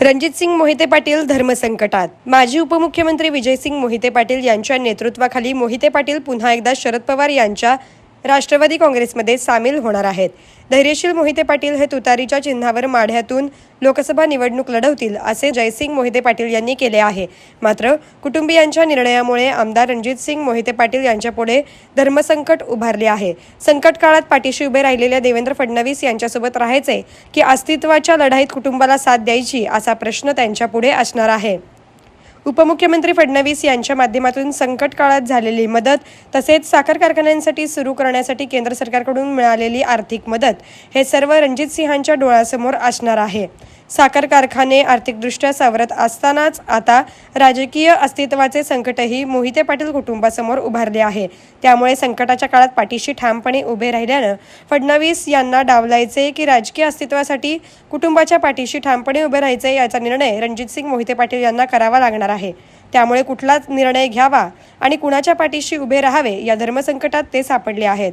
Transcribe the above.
रणजितसिंग मोहिते पाटील धर्मसंकटात. माजी उपमुख्यमंत्री विजयसिंग मोहिते पाटील यांच्या नेतृत्वाखाली मोहिते पाटील पुन्हा एकदा शरद पवार यांच्या राष्ट्रवादी काँग्रेसमध्ये सामील होणार आहेत. धैर्यशील मोहिते पाटील हे तुतारीच्या चिन्हावर माढ्यातून लोकसभा निवडणूक लढवतील असे जयसिंग मोहिते पाटील यांनी केले आहे. मात्र कुटुंबियांच्या निर्णयामुळे आमदार रणजित सिंग मोहिते पाटील यांच्यापुढे धर्मसंकट उभारले आहे. संकट काळात पाठीशी उभे राहिलेल्या देवेंद्र फडणवीस यांच्यासोबत राहायचे की अस्तित्वाच्या लढाईत कुटुंबाला साथ द्यायची असा प्रश्न त्यांच्यापुढे असणार आहे. उपमुख्यमंत्री फडणवीस यांच्या माध्यमातून संकट काळात झालेली मदत तसेच साखर कारखान्यांसाठी सुरू करण्यासाठी केंद्र सरकारकडून मिळालेली आर्थिक मदत हे सर्व रणजित सिंहांच्या डोळ्यासमोर असणार आहे. साखर कारखाने आर्थिकदृष्ट्या सावरत असतानाच आता राजकीय अस्तित्वाचे संकटही मोहिते पाटील कुटुंबासमोर उभारले आहे. त्यामुळे संकटाच्या काळात पाठीशी ठामपणे उभे राहिल्यानं फडणवीस यांना डावलायचे की राजकीय अस्तित्वासाठी कुटुंबाच्या पाठीशी ठामपणे उभे राहायचे याचा निर्णय रणजितसिंग मोहिते पाटील यांना करावा लागणार आहे. त्यामुळे कुठलाच निर्णय घ्यावा आणि कुणाच्या पाठीशी उभे राहावे या धर्मसंकटात ते सापडले आहेत.